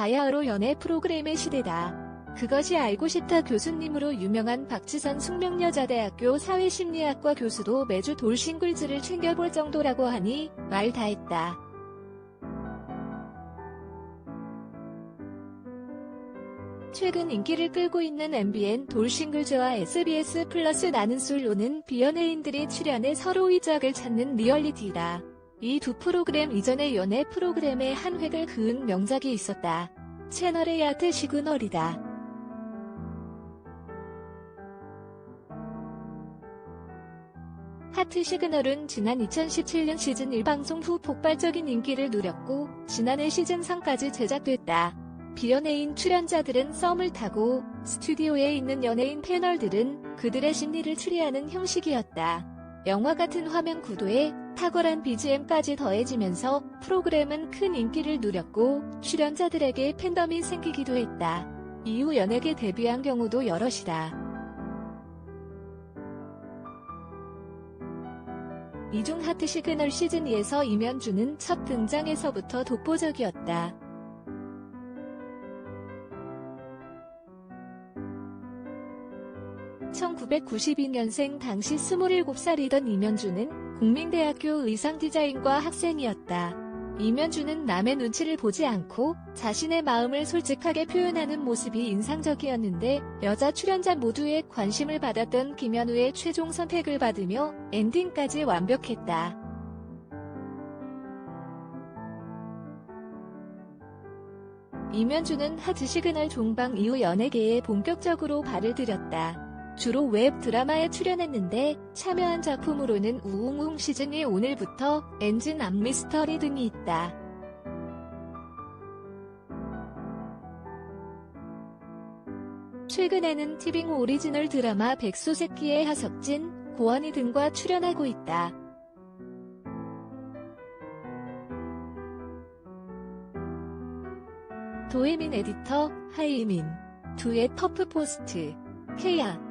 바야흐로 연애 프로그램의 시대다. 그것이 알고 싶다 교수님으로 유명한 박지선 숙명여자대학교 사회심리학과 교수도 매주 돌싱글즈를 챙겨볼 정도라고 하니 말 다했다. 최근 인기를 끌고 있는 MBN 돌싱글즈와 SBS 플러스 나는 솔로는 비연예인들이 출연해 서로의 짝을 찾는 리얼리티다. 이 두 프로그램 이전의 연애 프로그램에 한 획을 그은 명작이 있었다. 채널의 야트 시그널이다. 하트 시그널은 지난 2017년 시즌 1 방송 후 폭발적인 인기를 누렸고 지난해 시즌 3까지 제작됐다. 비연예인 출연자들은 썸을 타고 스튜디오에 있는 연예인 패널들은 그들의 심리를 추리하는 형식이었다. 영화 같은 화면 구도에 탁월한 BGM까지 더해지면서 프로그램은 큰 인기를 누렸고 출연자들에게 팬덤이 생기기도 했다. 이후 연예계 데뷔한 경우도 여럿이다. 이중 하트 시그널 시즌 2에서 이면주는 첫 등장에서부터 독보적이었다. (1992년생) 당시 27살이던 이면주는 국민대학교 의상디자인과 학생이었다. 이면주는 남의 눈치를 보지 않고 자신의 마음을 솔직하게 표현하는 모습이 인상적이었는데 여자 출연자 모두의 관심을 받았던 김현우의 최종 선택을 받으며 엔딩까지 완벽했다. 이면주는 하트 시그널 종방 이후 연예계에 본격적으로 발을 들였다. 주로 웹 드라마에 출연했는데 참여한 작품으로는 우웅웅 시즌이 오늘부터 엔진 암 미스터리 등이 있다. 최근에는 티빙 오리지널 드라마 백소새끼의 하석진, 고원희 등과 출연하고 있다. 도혜민 에디터, 하이민, 두의 퍼프포스트, 케야